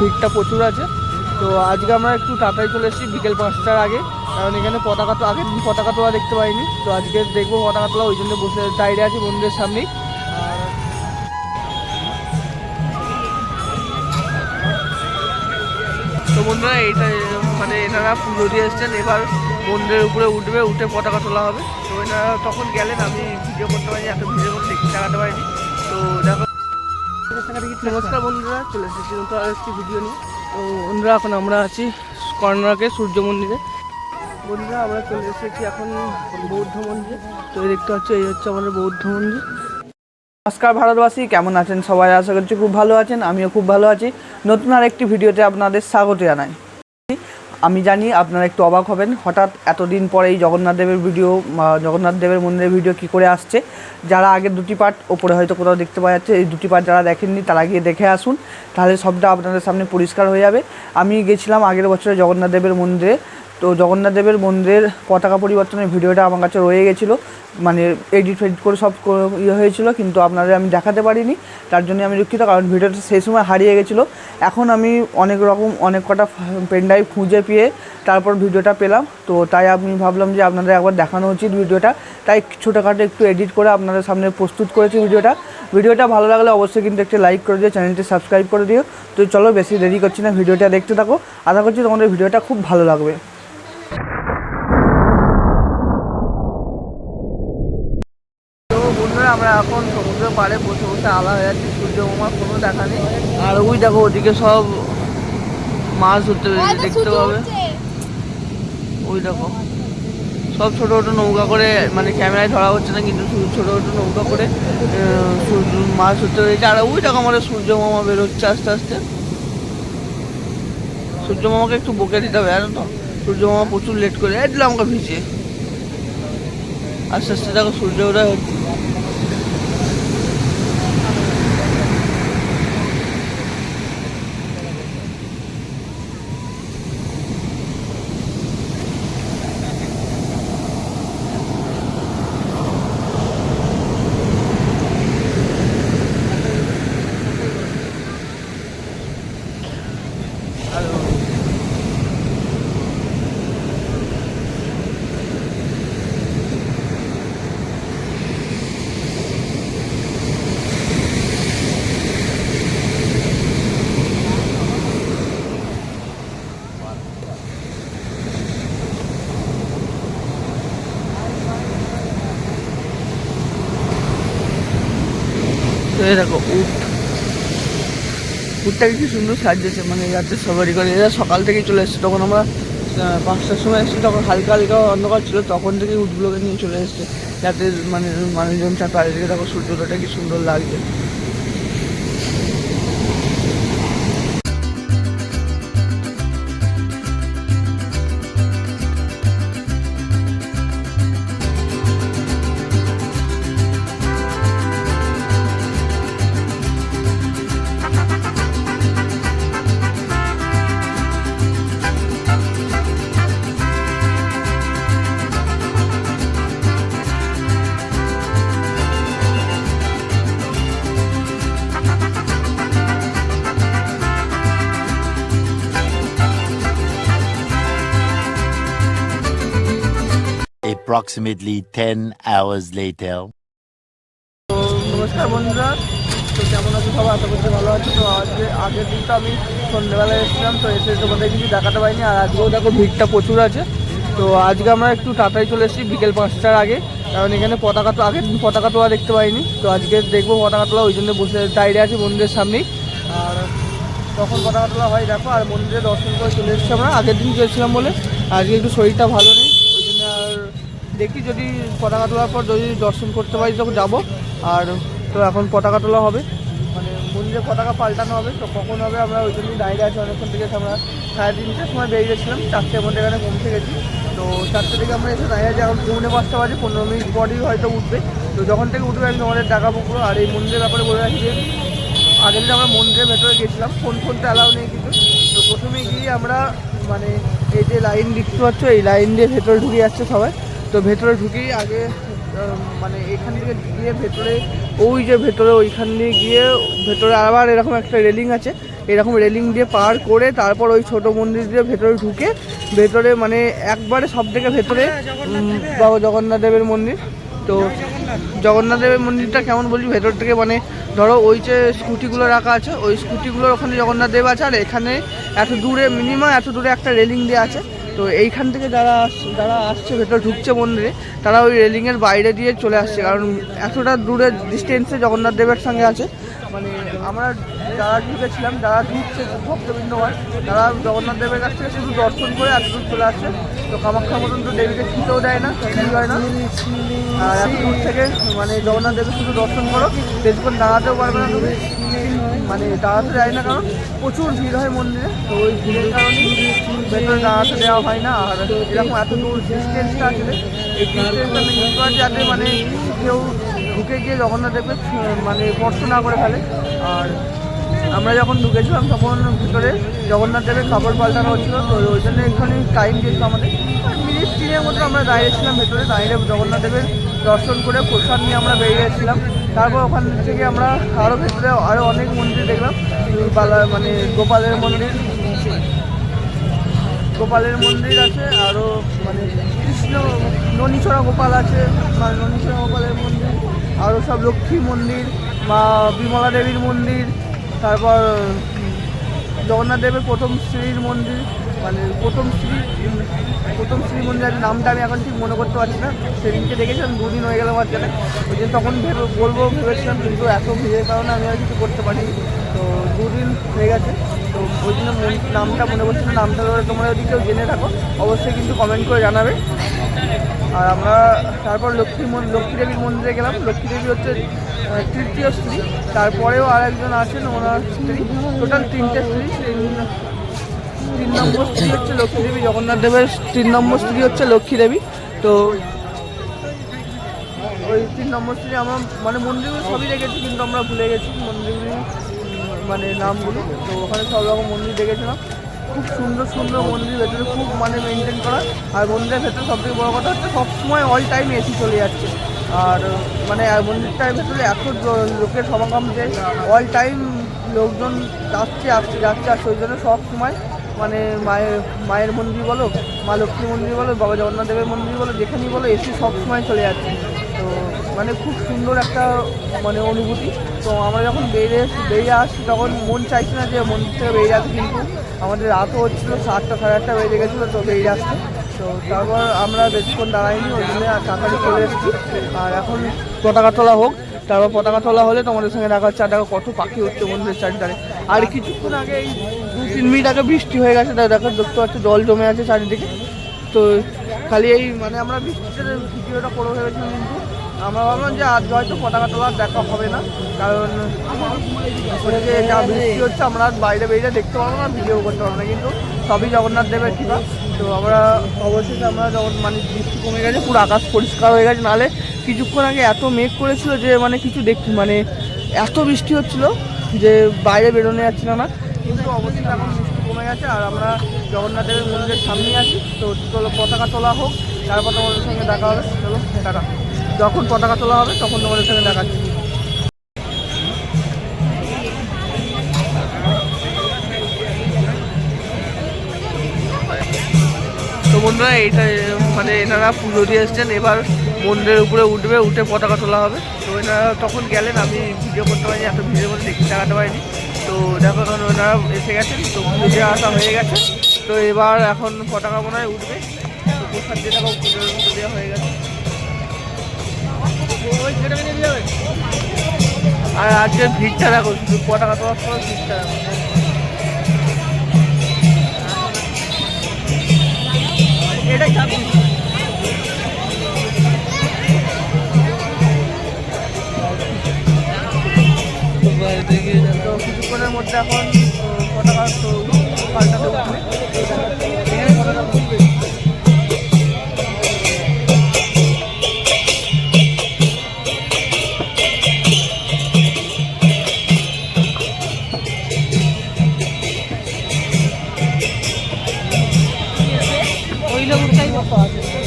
ভিড়টা প্রচুর আছে। তো আজকে আমরা একটু তাড়াতাড়ি চলে এসেছি বিকেল পাঁচটার আগে। কারণ এখানে পতাকা তো আগের দিন পতাকা তোলা দেখতে পাইনি। তো আজকে দেখব পতাকা তোলা, ওই জন্য বসে দাঁড়িয়ে আছি মন্দিরের সামনেই। তো বন্ধুরা, এইটা মানে এনারা পুজো দিয়ে এসছেন। এবার মন্দিরের উপরে উঠবে, উঠে পতাকা তোলা হবে। তো এনারা তখন গেলেন, আমি ভিডিও করতে পারিনি, এত ভিডিও করে দেখাতে পারিনি। তো দেখো নমস্কার বন্ধুরা চলে এসেছি নতুন আরেকটি ভিডিও নিয়ে। তো বন্ধুরা এখন আমরা আছি কর্ণাটকে সূর্য মন্দিরে। বন্ধুরা আমরা চলে এসেছি এখন বৌদ্ধ মন্দিরে। তো এই দেখতে পাচ্ছ এই হচ্ছে আমাদের বৌদ্ধ মন্দির। নমস্কার ভারতবাসী কেমন আছেন সবাই? আশা করছি খুব ভালো আছেন আমিও খুব ভালো আছি। নতুন আর একটি ভিডিওতে আপনাদের স্বাগত জানাই। আমি জানি আপনারা একটু অবাক হবেন। হঠাৎ এতদিন পরে এই জগন্নাথ দেবের ভিডিও জগন্নাথ দেবের মন্দিরের ভিডিও কি করে আসছে? যারা আগে দুটি পার্ট ওপরে হয়তো কোথাও দেখতে পাওয়া যাচ্ছে, এই দুটি পার্ট যারা দেখেননি তারা গিয়ে দেখে আসুন। তাহলে সবটা আপনাদের সামনে পরিষ্কার হয়ে যাবে। আমি গেছিলাম আগের বছরে জগন্নাথ দেবের মন্দিরে। তো জগন্নাথ দেবের মন্দিরের পতাকা পরিবর্তনের ভিডিওটা আমার কাছে রয়ে গেছিল। মানে এডিট ফেডিট করে সব ইয়ে হয়েছিল, কিন্তু আপনাদের আমি দেখাতে পারিনি। তার জন্য আমি দুঃখিত, কারণ ভিডিওটা সেই সময় হারিয়ে গেছিল। এখন আমি অনেক রকম, অনেক কটা পেনড্রাইভ খুঁজে পেয়ে তারপর ভিডিওটা পেলাম। তো তাই আমি ভাবলাম যে আপনাদের একবার দেখানো উচিত ভিডিওটা। তাই ছোটোখাটো একটু এডিট করে আপনাদের সামনে প্রস্তুত করেছি ভিডিওটা। ভিডিওটা ভালো লাগলে অবশ্যই কিন্তু একটি লাইক করে দিও, চ্যানেলটি সাবস্ক্রাইব করে দিও। তো চলো বেশি দেরি করছি না, ভিডিওটা দেখতে থাকো। আশা করছি তোমাদের ভিডিওটা খুব ভালো লাগবে। বন্ধুরা আমরা এখন সমুদ্র পাড়ে বসে বসে আলা হয়ে যাচ্ছি। সূর্য মামার কোনো দেখা নেই। আর ওই দেখো ওদিকে সব মাছ ধরতে দেখতে পাবে? ওই দেখো সব ছোটো ছোটো নৌকা করে মানে ক্যামেরায় ধরা হচ্ছে না কিন্তু ছোটো ছোটো নৌকা করে মাছ ধরতে পেরেছে আর ওই দেখো আমাদের সূর্য মামা বেরোচ্ছে আস্তে আস্তে। সূর্য মামাকে একটু বকে দিতে হবে জানো তো? সূর্য মামা প্রচুর লেট করে দিলাম আমাকে ভিজে। আস্তে আস্তে দেখো সূর্য উদয় হচ্ছে। এই দেখো উট উটটাকে কি সুন্দর সাজিয়েছে মানে রাত্রে সবারই করে। এরা সকাল থেকেই চলে এসছে, তখন আমরা পাঁচটার সময় এসেছি, তখন হালকা হালকা অন্ধকার ছিল, তখন থেকেই উঠগুলোকে নিয়ে চলে এসছে। যাতে মানে মানুষজন চার চারিদিকে দেখো সূর্যোদয়টা কি সুন্দর লাগছে। Approximately 10 hours later. তো নমস্কার বন্ধুরা, তো কেমন আছো সবাই? আশা করছি ভালো আছো। তো আজকে আগের দিন তো আমি সন্ধ্যেবেলায় এসেছিলাম, তো এসে তোমাদের কিছু দেখাতে পারিনি, আর আজকেও দেখো ভিড়টা প্রচুর আছে। তো আজকে আমরা একটু তাড়াতাড়ি চলে এসেছি বিকেল পাঁচটার আগে, কারণ এখানে পতাকা তো আগের দিন পতাকা তোলা দেখতে পাইনি। তো আজকে দেখব পতাকা তোলা, ওই জন্য বসে দাঁড়িয়ে আছি মন্দিরের সামনেই। আর তখন পতাকা তোলা হয় দেখো, আর মন্দিরে দর্শন করে চলে এসেছি আমরা। আগের দিন গেছিলাম বলে, আজকে একটু শরীরটা ভালো নেই। দেখি যদি পতাকা তোলার পর যদি দর্শন করতে পারি তখন যাব। আর তো এখন পতাকা তোলা হবে। মানে মন্দিরে পতাকা পাল্টানো হবে, তো কখন হবে আমরা ওই জন্যই দাঁড়িয়ে আছি অনেকক্ষণ থেকে। আমরা সাড়ে তিনটের সময় বেরিয়ে গেছিলাম, চারটের মধ্যে এখানে পৌঁছে গেছি। তো চারটে থেকে আমরা এসে দাঁড়িয়ে আছি, এখন পৌনে পাঁচটা বাজে, পনেরো মিনিট পরই হয়তো উঠবে। তো যখন থেকে উঠবে আমি তোমাদের দেখাবো পুরো। আর এই মন্দিরের ব্যাপারে বলে রাখি যে আগে দিন আমরা মন্দিরের ভেতরে গেছিলাম, ফোন ফোন তো অ্যালাউ নেই কিছু তো প্রথমে গিয়ে আমরা মানে এই যে লাইন দেখতে পাচ্ছ, এই লাইন দিয়ে ভেতরে ঢুকে যাচ্ছে সবাই। তো ভেতরে ঢুকেই আগে মানে এখান থেকে গিয়ে ভেতরে ওই যে ভেতরে ওইখান দিয়ে গিয়ে ভেতরে আবার এরকম একটা রেলিং আছে। এরকম রেলিং দিয়ে পার করে তারপর ওই ছোট মন্দির দিয়ে ভেতরে ঢুকে ভেতরে মানে একবারে সব থেকে ভেতরে বাবা জগন্নাথ দেবের মন্দির। তো জগন্নাথ। দেবের মন্দিরটা কেমন বলছি ভেতর থেকে মানে ধরো ওই যে স্কুটিগুলো রাখা আছে ওই স্কুটিগুলোর ওখানে জগন্নাথ দেব আছে আর এখানে এত দূরে মিনিমাম এত দূরে একটা রেলিং দিয়ে আছে। তো এইখান থেকে যারা যারা আসছে, ভেতরে ঢুকছে মন্দিরে, তারা ওই রেলিংয়ের বাইরে দিয়ে চলে আসছে। কারণ এতটা দূরে ডিস্টেন্সে জগন্নাথ দেবের সঙ্গে আছে। মানে আমরা যারা ঢুকেছিলাম, যারা ঢুকছে ভক্তবৃন্দ হয়, তারা জগন্নাথ দেবের কাছ থেকে শুধু দর্শন করে এত দূর চলে আসছে। তো কামাখ্যা মতন তো দেবীকে খেতেও দেয় না, কিছুই হয় না। আর এত দূর থেকে মানে জগন্নাথ দেবের শুধু দর্শন করো, বেশিক্ষণ দাঁড়াতেও পারবে না তুমি। মানে দাঁড়াতে যায় না কারণ প্রচুর ভিড় হয় মন্দিরে, তো ওই ভিড়ের কারণেই ভেতরে দাঁড়াতে দেওয়া হয় না। আর এরকম এত দূর ডিস্টেন্সটা আসলে এই ডিস্টেন্সটা মেনটেন করা যাতে মানে কেউ ঢুকে গিয়ে জগন্নাথ দেবের মানে স্পর্শ না করে ফেলে। আর আমরা যখন ঢুকেছিলাম তখন ভিতরে জগন্নাথ দেবের কাপড় পাল্টানো হচ্ছিল, তো ওই জন্য এখানে টাইম দিয়েছিল আমাদের। মিনিট তিনের মতো আমরা দাঁড়িয়েছিলাম ভেতরে, দাঁড়িয়ে জগন্নাথ দেবের দর্শন করে প্রসাদ নিয়ে আমরা বেরিয়ে গেছিলাম। তারপর ওখান থেকে আমরা আরও ভেতরে আরও অনেক মন্দির দেখলাম। বালা মানে গোপালের মন্দির। গোপালের মন্দির আছে আরও মানে কৃষ্ণ ননীছড়া গোপাল আছে বা ননীছড়া গোপালের মন্দির আরও সব লক্ষ্মী মন্দির, মা বিমলা দেবীর মন্দির, তারপর জগন্নাথ দেবের প্রথম শ্রীর মন্দির। মানে প্রথম শ্রী প্রথম শ্রী মন্দিরের নামটা আমি এখন ঠিক মনে করতে পারছি না। সেদিনকে দেখেছিলাম দুদিন হয়ে গেল আমার জানে ওই জন্য তখন ভেবে, বলব ভেবেছিলাম, কিন্তু এত ভিড়ের কারণে আমি আর কিছু করতে পারিনি। তো দুদিন হয়ে গেছে। তো ওই জন্য নামটা মনে করছি না, নামটা ধরে তোমরা যদি কেউ জেনে থাকো, অবশ্যই কিন্তু কমেন্ট করে জানাবে। আর আমরা তারপর লক্ষ্মী লক্ষ্মী দেবীর মন্দিরে গেলাম। লক্ষ্মী দেবী হচ্ছে তৃতীয় স্ত্রী। তারপরেও আর একজন আছেন, ওনার স্ত্রী। টোটাল তিনটে স্ত্রী। তিন- নম্বর স্ত্রী হচ্ছে লক্ষ্মী দেবী, জগন্নাথ দেবের তিন নম্বর স্ত্রী হচ্ছে লক্ষ্মী দেবী। তো ওই তিন নম্বর স্ত্রী আমরা মানে মন্দিরগুলো সবই দেখেছি, কিন্তু আমরা ভুলে গেছি মন্দিরগুলি মানে নামগুলো। তো ওখানে সব রকম মন্দির দেখেছিলাম। খুব সুন্দর সুন্দর মন্দির, ভেতরে খুব মানে মেনটেন করা। আর মন্দিরের ভেতরে সব থেকে বড় কথা হচ্ছে সবসময় অল টাইম এসি চলে যাচ্ছে। আর মানে আর মন্দিরটার ভেতরে এত লোকের সমাগম যে অল টাইম লোকজন যাচ্ছে আসছে যাচ্ছে আসছে ওই জন্য সব সময় মানে মায়ের মায়ের মন্দির বলো, মা লক্ষ্মী মন্দির বলো, বাবা জগন্নাথ দেবের মন্দির বলো, যেখানেই বলো, এসি সব সময় চলে যাচ্ছে। তো মানে খুব সুন্দর একটা মানে অনুভূতি। তো আমরা যখন বেরিয়ে বেরিয়ে আসছি, তখন মন চাইছে না যে মন্দির থেকে বেরিয়ে আসি কিন্তু আমাদের রাতও হচ্ছিল সাতটা, সাড়ে আটটা বেজে গেছিল, তো বেরিয়ে আসতে তো তারপর আমরা বেশিক্ষণ দাঁড়াইনি, ওই জন্য আর তাড়াতাড়ি চলে এসেছি। আর এখন পতাকা তোলা হোক, তারপর পতাকা তোলা হলে তোমাদের সঙ্গে দেখা হচ্ছে, আর দেখো কত পাখি হচ্ছে মন্দিরের চারিধারে। আর কিছুক্ষণ আগে এই তিন মিনিট আগে বৃষ্টি হয়ে গেছে দেখো, দেখতে পাচ্ছ, জল জমে আছে চারিদিকে। তো খালি এই মানে আমরা বৃষ্টিতে ভিডিওটা করে ভেবেছিলাম কিন্তু আমরা ভাবলাম যে আজ হয়তো পতাকা তোলার দেখা হবে না, কারণ যে যা বৃষ্টি হচ্ছে, আমরা আজ বাইরে বেরিয়ে দেখতে পারব না, ভিডিও করতে পারব না, কিন্তু সবই জগন্নাথ দেবের কৃপা। তো আমরা অবশেষে আমরা যখন মানে বৃষ্টি কমে গেছে, পুরো আকাশ পরিষ্কার হয়ে গেছে নালে কিছুক্ষণ আগে এত মেঘ করেছিল যে মানে কিছু দেখ মানে এত বৃষ্টি হচ্ছিল যে বাইরে বেরোনো যাচ্ছিল না। কিন্তু অবশ্যই এখন কমে গেছে, আর আমরা জগন্নাথ দেবের মন্দিরের সামনে আছি। তো চলো পতাকা তোলা হোক, তারপর তোমাদের সঙ্গে দেখা হবে। চলো, টাটা। যখন পতাকা তোলা হবে, তখন তোমাদের সঙ্গে দেখা হচ্ছে। তো বন্ধুরা, এইটা মানে এনারা পুজো দিয়ে এসছেন। এবার মন্দিরের উপরে উঠবে, উঠে পতাকা তোলা হবে। তো এনারা তখন গেলেন, আমি ভিডিও করতে পারিনি, এত ভিডিও করে দেখি দেখাতে পারিনি। তো দেখো এখন ওনারা এসে গেছেন তো পুজো আসা হয়ে গেছে। তো এবার এখন পতাকা মনে হয় উঠবে। তো প্রসাদ দিয়ে দেখো পুজোর পুজো দেওয়া হয়ে গেছে। আর আজকের ভিড়টা দেখো, শুধু পতাকা তোলার পর ভিড়টা দেখো। এটাই চাপি এখন ও, পতাকা পাল্টাতে উঠবে এখানে পতাকা তুলবে।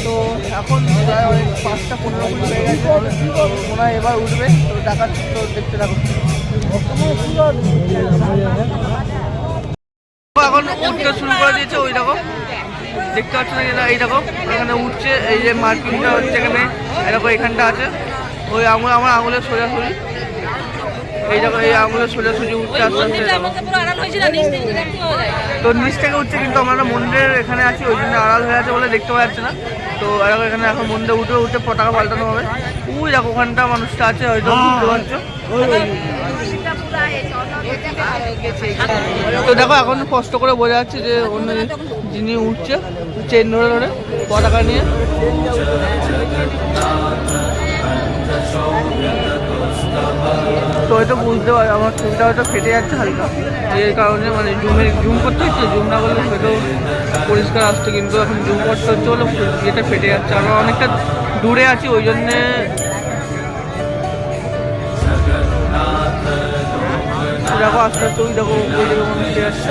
তো এখন প্রায় অনেক পাঁচটা পনেরো মিনিট হয়ে গেছে মনে হয় এবার উঠবে তো দেখাচ্ছি তো দেখতে থাকো এই যে মার্কিংটা হচ্ছে এখানে এরকম এখানটা আছে। ওই আঙুল আমার আঙুলের সোজাসুজি। এই দেখো এই আঙুলের সোজাসুজি উঠছে আস্তে আস্তে। তো নিচ থেকে উঠছে কিন্তু আমরা মন্দিরের এখানে আছি ওই জন্য আড়াল হয়ে আছে বলে দেখতে পাওয়া যাচ্ছে না। তো এরকম এখানে এখন মন্দিরে উঠে উঠে পতাকা পাল্টানো হবে। ওই দেখো ওখানটা মানুষটা আছে হয়তো বুঝতে পারছ? তো দেখো এখন কষ্ট করে বোঝা যাচ্ছে যে অন্য যিনি উঠছে চেন ধরে ধরে। পতাকা নিয়ে? তো হয়তো বুঝতে পারি আমার ছবিটা হয়তো ফেটে যাচ্ছে হালকা। এর কারণে মানে জুমে জুম করতে হচ্ছে জুম না করলে হয়তো পরিষ্কার আসছে কিন্তু এখন জুম করতে হচ্ছে বলে ইয়েটা ফেটে যাচ্ছে। আমরা অনেকটা দূরে আছি ওই জন্যে দেখো আস্তে আস্তে ওই দেখো ওই দেখো আসছে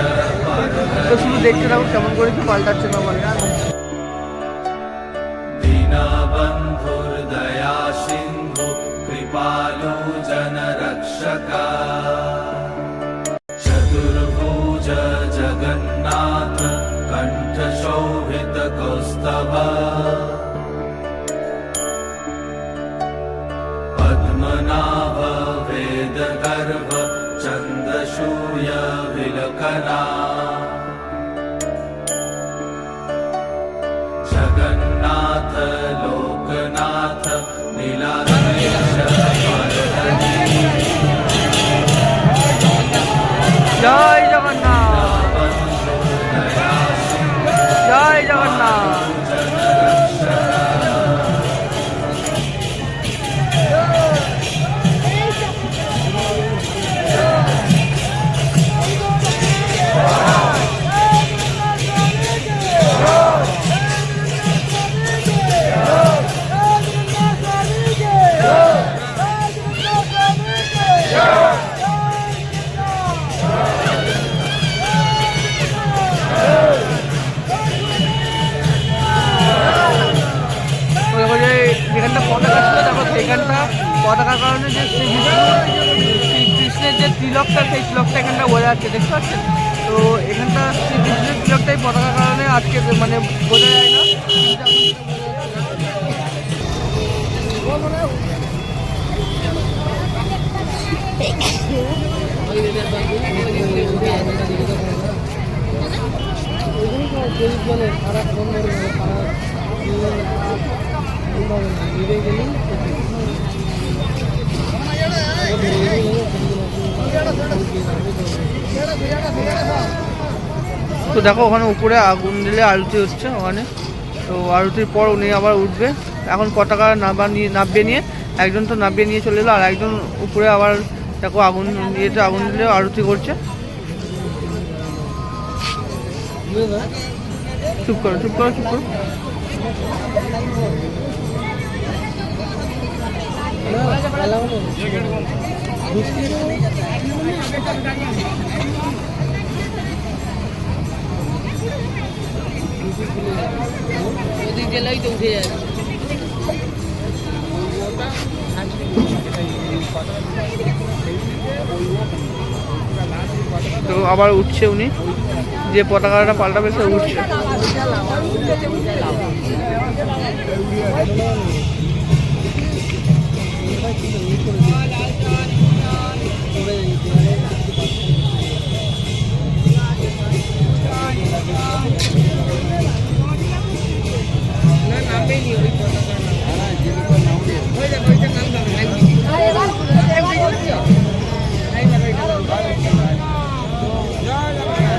তো শুধু দেখতে থাকো কেমন করে কি পাল্টাচ্ছে না মানে जनरक्षका। चतुर्भुज जगन्नाथ कण्ठशोभितकौस्तभ पद्मनाभ वेदगर्भ चन्द्रशूय विलकना পতাকার কারণে যে শ্রীকৃষ্ণের যে তিলকটা সেই তিলকটা এখানটা বোঝা যাচ্ছে, দেখতে পাচ্ছেন? তো এখানটা শ্রীকৃষ্ণের তিলকটাই পতাকার কারণে আজকে মানে বোঝা যায় না। তো দেখো, ওখানে উপরে আগুন দিলে আরতি হচ্ছে ওখানে। তো আরতির পর উনি আবার উঠবে। এখন পতাকা নাবা নিয়ে নামিয়ে নিয়ে, একজন তো নামিয়ে নিয়ে চলে এলো, আর একজন উপরে আবার দেখো আগুন ইয়েতে আগুন দিলে আরতি করছে। চুপ করো চুপ করো চুপ করো। তো তো আবার উঠছে উনি। যে পতাকাটা পাল্টাবে সে উঠছে।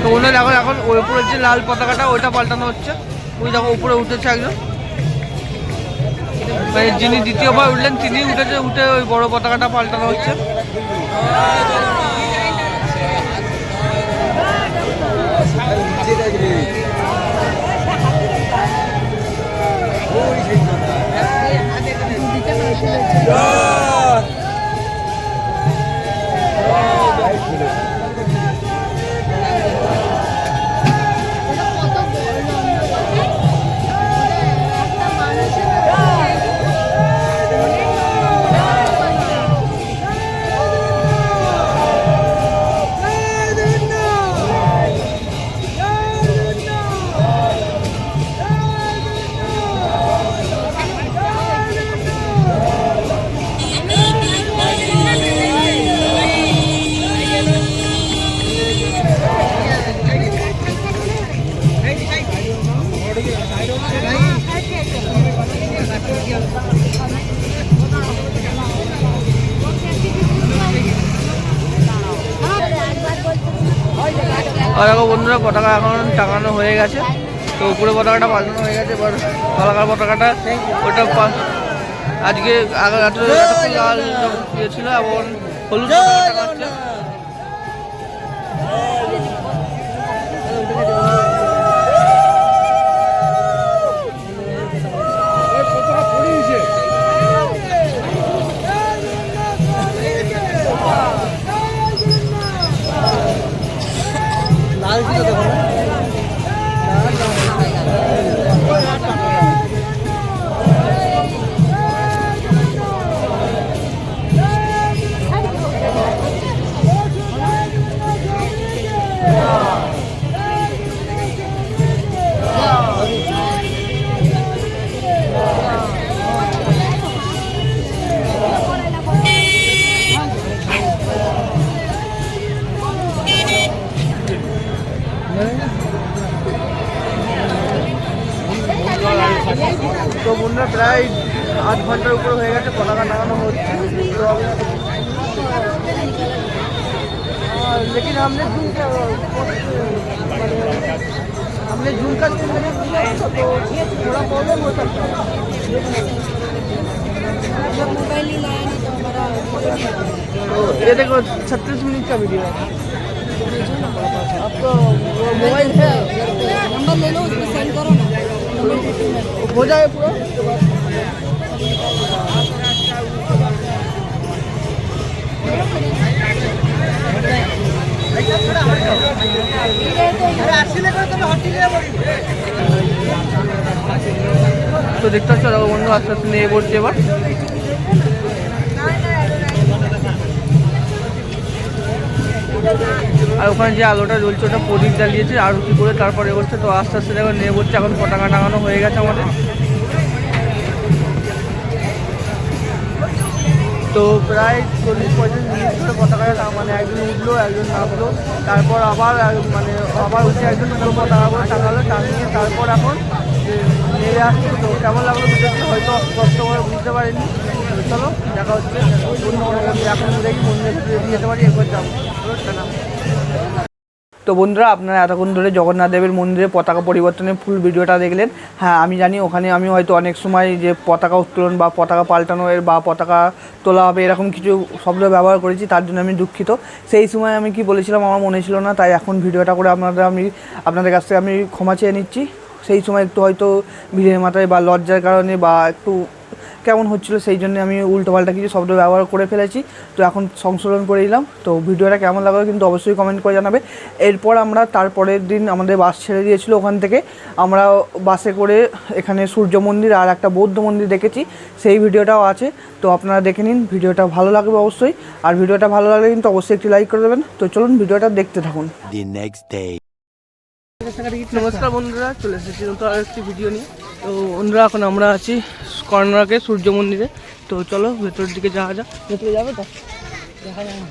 তো এখন ওই উপরের যে লাল পতাকাটা, ওইটা পাল্টানো হচ্ছে। ওই দেখো, উপরে উঠেছে একজন। মানে যিনি দ্বিতীয়বার উঠলেন তিনি উঠেছে উঠে ওই বড় পতাকাটা পাল্টানো হচ্ছে। আর দেখো বন্ধুরা, পতাকা এখন টাঙানো হয়ে গেছে। তো উপরে পতাকাটা পাল্টানো হয়ে গেছে, এবার পতাকার পতাকাটা ওটা আজকে আগে লাল ছিল এবং হলুদ পতাকা ये देखो छत्तीस मिनट का वीडियो है आपको वो मोबाइल है नंबर ले लो उसमें सेंड करो ना नंबर किसी में हो जाए पूरा তো দেখতে পাচ্ছ বন্ধু আস্তে আস্তে নিয়ে পড়ছে এবার। আর ওখানে যে আলোটা জ্বলছে, ওটা প্রদীপ জ্বালিয়েছে আরতি করে তারপরে হচ্ছে তো আস্তে আস্তে দেখো নিয়ে পড়ছে, এখন পতাকা টাঙানো হয়ে গেছে আমাদের। তো প্রায় চল্লিশ পঁয়তাল্লিশ মিনিট ধরে পতাকাটা টা- মানে একজন উঠল, একজন নামলো, তারপর আবার মানে আবার উঠে একজন পতাকা করে টাঙালো টাঙিয়ে তারপর এখন নেমে আসছে। তো কেমন লাগল হয়তো স্পষ্ট করে বুঝতে পারিনি। চলো, দেখা হচ্ছে। এখন মন্দিরে যেতে পারি যাব। তো বন্ধুরা, আপনারা এতক্ষণ ধরে জগন্নাথ দেবের মন্দিরে পতাকা পরিবর্তনের ফুল ভিডিওটা দেখলেন। হ্যাঁ আমি জানি ওখানে আমি হয়তো অনেক সময় যে পতাকা উত্তোলন বা পতাকা পাল্টানো এর বা পতাকা তোলা হবে এরকম কিছু শব্দ ব্যবহার করেছি, তার জন্য আমি দুঃখিত। সেই সময় আমি কি বলেছিলাম আমার মনে ছিল না, তাই এখন ভিডিওটা করে আপনাদের আমি আপনাদের কাছ থেকে আমি ক্ষমা চেয়ে নিচ্ছি। সেই সময় একটু হয়তো ভিড়ের মাথায় বা লজ্জার কারণে বা একটু কেমন হচ্ছিল সেই জন্য আমি উল্টোপাল্টা কিছু শব্দ ব্যবহার করে ফেলেছি। তো এখন সংশোধন করে দিলাম। তো ভিডিওটা কেমন লাগল কিন্তু অবশ্যই কমেন্ট করে জানাবে। এরপর আমরা তারপরের দিন আমাদের বাস ছেড়ে দিয়েছিল ওখান থেকে। আমরা বাসে করে এখানে সূর্য মন্দির আর একটা বৌদ্ধ মন্দির দেখেছি। সেই ভিডিওটাও আছে। তো আপনারা দেখে নিন, ভিডিওটা ভালো লাগবে অবশ্যই। আর ভিডিওটা ভালো লাগলে কিন্তু অবশ্যই একটি লাইক করে দেবেন। তো চলুন ভিডিওটা দেখতে থাকুন. নমস্কার বন্ধুরা, চলে এসেছি তো আর একটি ভিডিও নিয়ে। তো বন্ধুরা, এখন আমরা আছি কর্ণাকে সূর্য মন্দিরে। তো চলো, ভেতরের দিকে যাওয়া যাক। ভেতরে যাবে তো? দেখা যায় না।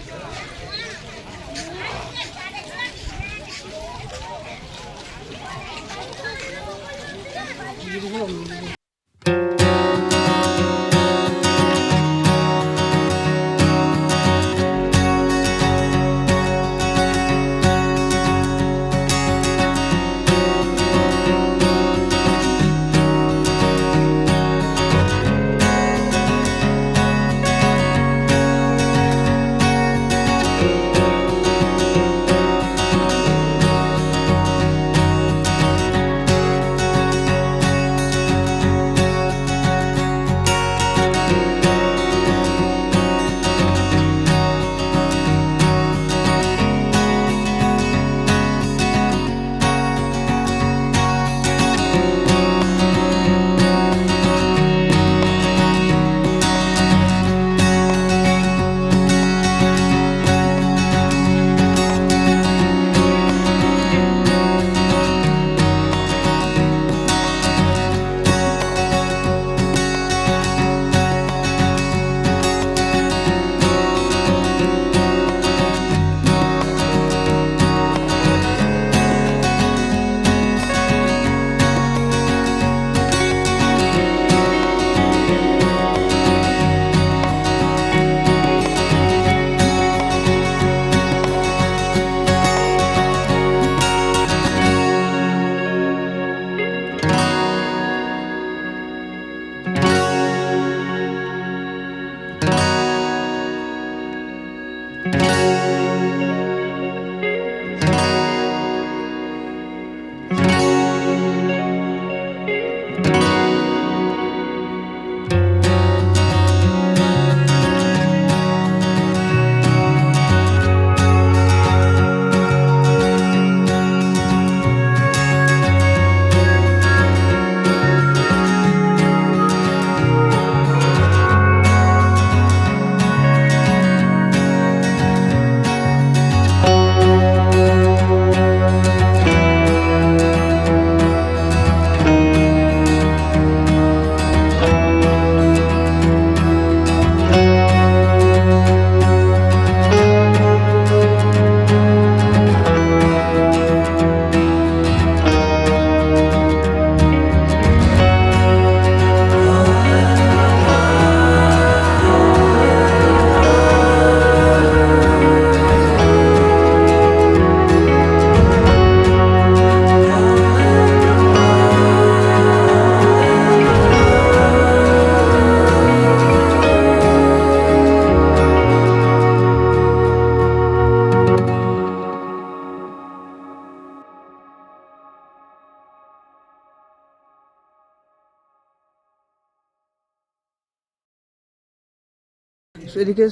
এদিকে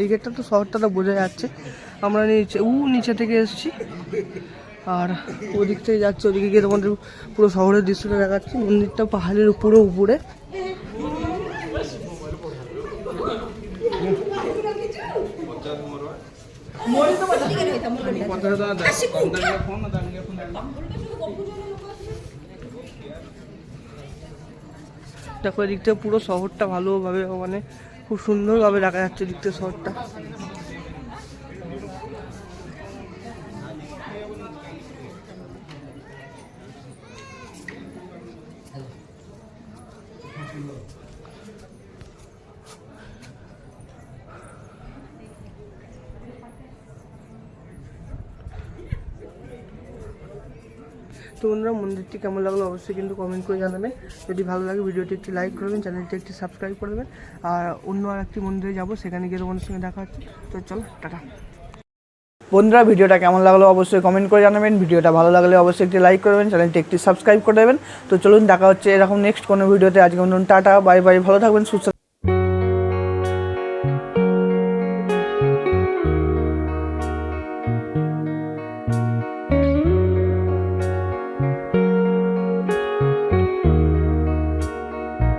এই গেটটা তো শহরটা তো বোঝা যাচ্ছে। আমরা নিচে, উ, নিচে থেকে এসেছি। আর ওদিক থেকে যাচ্ছে, ওদিকে গিয়ে তোমাদের পুরো শহরের দৃশ্যটা দেখাচ্ছি। মন্দিরটা পাহাড়ের পুরো উপরে। দেখো, এদিক থেকে পুরো শহরটা ভালোভাবে মানে খুব সুন্দরভাবে দেখা যাচ্ছে দিকতে শহরটা Thank শহরটা। তো বন্ধুরা মন্দিরটি কেমন লাগল অবশ্যই কিন্তু কমেন্ট করে জানাবেন যদি ভালো লাগে ভিডিওটি একটি লাইক করবেন, চ্যানেলটি একটি সাবস্ক্রাইব করে দেবেন। আর অন্য আর একটি মন্দিরে যাব, সেখানে গিয়ে তোমাদের সঙ্গে দেখা হচ্ছে। তো চলো, টাটা। বন্ধুরা, ভিডিওটা কেমন লাগল অবশ্যই কমেন্ট করে জানাবেন। ভিডিওটা ভালো লাগলে অবশ্যই একটি লাইক করবেন, চ্যানেলটি একটি সাবস্ক্রাইব করে দেবেন। তো চলুন, দেখা হচ্ছে এরকম নেক্সট কোনো ভিডিওতে। আজকে টাটা বাই বাই ভালো থাকবেন, সুস্থ